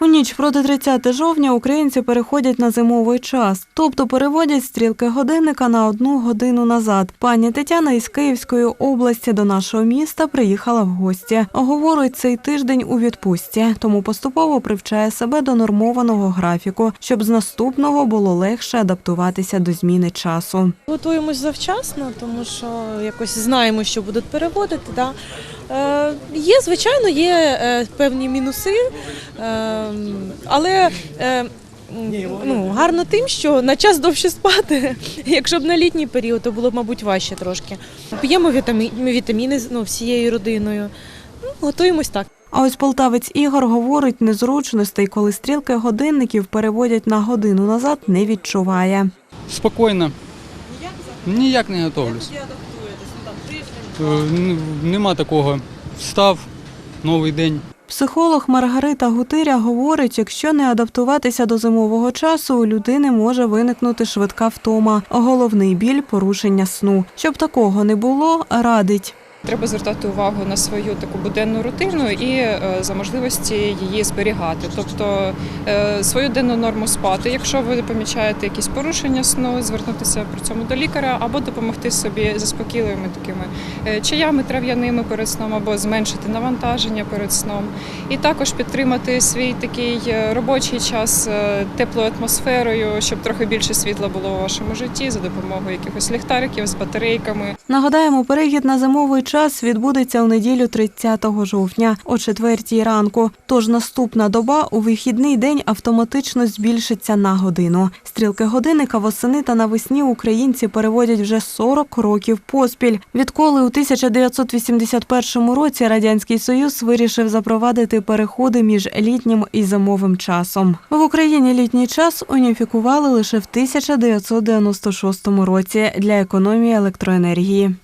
У ніч проти 30 жовтня українці переходять на зимовий час, тобто переводять стрілки годинника на одну годину назад. Пані Тетяна із Київської області до нашого міста приїхала в гості. Говорить, цей тиждень у відпустці, тому поступово привчає себе до нормованого графіку, щоб з наступного було легше адаптуватися до зміни часу. Готуємось завчасно, тому що якось знаємо, що будуть переводити. Да. Е, є, звичайно, є е, певні мінуси, е, але ну, гарно тим, що на час довше спати. Якщо б на літній період, то було б, мабуть, важче трошки. П'ємо вітаміни ну, всією родиною. Ну, готуємось так. А ось полтавець Ігор говорить, незручностей, коли стрілки годинників переводять на годину назад, не відчуває. Спокійно. Ніяк не готовлюсь. Е, Нема такого. Встав, новий день. Психолог Маргарита Гутиря говорить, якщо не адаптуватися до зимового часу, у людини може виникнути швидка втома, головний біль порушення сну. Щоб такого не було, радить. Треба звертати увагу на свою таку буденну рутину і е, за можливості її зберігати. Тобто е, свою денну норму спати. Якщо ви помічаєте якісь порушення сну, звернутися при цьому до лікаря або допомогти собі заспокійливими такими е, чаями трав'яними перед сном, або зменшити навантаження перед сном. І також підтримати свій такий робочий час теплою атмосферою, щоб трохи більше світла було у вашому житті за допомогою якихось ліхтариків з батарейками. Нагадаємо, перехід на зимовий час відбудеться у неділю 30 жовтня о 4 ранку. Тож наступна доба у вихідний день автоматично збільшиться на годину. Стрілки годинника восени та навесні українці переводять вже 40 років поспіль. Відколи у 1981 році радянський союз вирішив запровадити переходи між літнім і зимовим часом. В Україні літній час уніфікували лише в 1996 році для економії електроенергії.